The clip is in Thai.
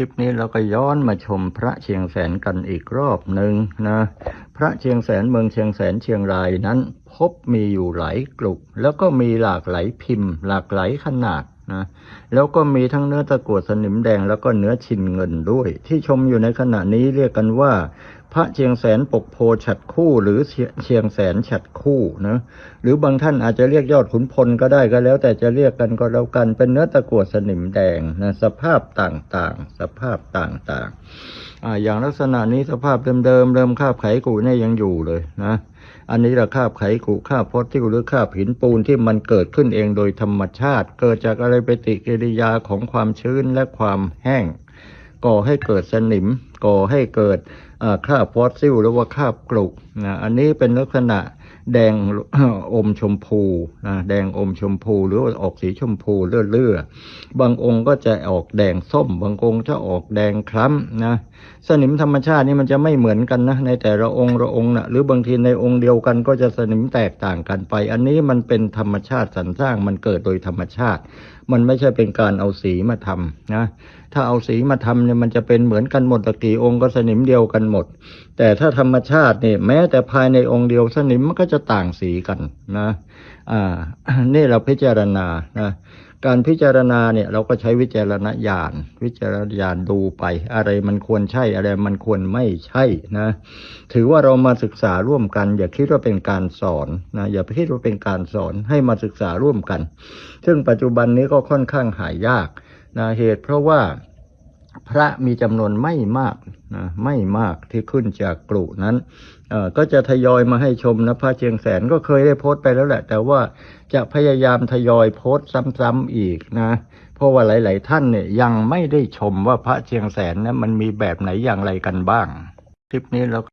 คลิปนี้เราก็ย้อนมาชมพระเชียงแสนกันอีกรอบหนึ่งนะพระเชียงแสนเมืองเชียงแสนเชียงรายนั้น พบมีอยู่หลายกลุ่มแล้วก็มีหลากหลายพิมพ์ หลากหลายขนาดนะแล้วก็มีทั้งเนื้อตะกั่วสนิมแดงแล้วก็เนื้อชินเงินด้วย ที่ชมอยู่ในขณะนี้เรียกกันว่า พระเชียงแสนปกโพฉัดคู่ หรือเชียงแสนฉัดคู่นะหรือบางท่านอาจจะเรียกยอดขุนพลก็ได้ก็แล้ว แต่จะเรียกกันก็แล้วกันเป็นเนื้อตะกั่วสนิมแดงนะสภาพต่างๆ สภาพต่างๆอ่าอย่างลักษณะนี้สภาพเดิมๆเริ่มคาบไขกูเนี่ยยังอยู่เลยนะอันนี้ละคาบไขกุคาบพอติ้วหรือคาบหินปูนที่มันเกิดขึ้นเองโดยธรรมชาติ เกิดจากอะไรปฏิกิริยาของความชื้นและความแห้งก่อให้เกิดสนิมก่อให้เกิดอ่าคราบฟอสซิลหรือว่าคราบกรุนะอันนี้เป็นลักษณะแดงอมชมพูนะแดงอมชมพูหรือออกสีชมพูเลื่อเลื่อๆ บางองค์ก็จะออกแดงส้ม บางองค์จะออกแดงคล้ำนะสนิมธรรมชาตินี่มันจะไม่เหมือนกันนะในแต่ละองค์ละองค์นะหรือบางทีในองค์เดียวกันก็จะสนิมแตกต่างกันไป อันนี้มันเป็นธรรมชาติสรรสร้างมันเกิดโดยธรรมชาติ มันไม่ใช่เป็นการเอาสีมาทำนะถ้าเอาสีมาทำเนี่ยมันจะเป็นเหมือนกันหมดตะกีองค์ก็สนิมเดียวกันหมด แต่ถ้าธรรมชาติเนี่ยแม้แต่ภายในองค์เดียวสนิมมันก็จะต่างสีกันนะอ่านี่เราพิจารณานะการพิจารณาเนี่ยเราก็ใช้วิจารณญาณวิจารณญาณดูไป อะไรมันควรใช่อะไรมันควรไม่ใช่นะถือว่าเรามาศึกษาร่วมกัน อย่าคิดว่าเป็นการสอนนะอย่าคิดว่าเป็นการสอนให้มาศึกษาร่วมกัน ซึ่งปัจจุบันนี้ก็ค่อนข้างหายากนะเหตุเพราะว่า พระมีจำนวนไม่มากนะไม่มากที่ขึ้นจากกลุ่นั้นเอ่อก็จะทยอยมาให้ชมนะพระเชียงแสนก็เคยได้โพสต์ไปแล้วแหละ แต่ว่าจะพยายามทยอยโพสต์ซ้ำๆอีกนะ เพราะว่าหลาย ๆ ท่านเนี่ยยังไม่ได้ชมว่าพระเชียงแสนนะมันมีแบบไหนอย่างไรกันบ้าง คลิปนี้เรา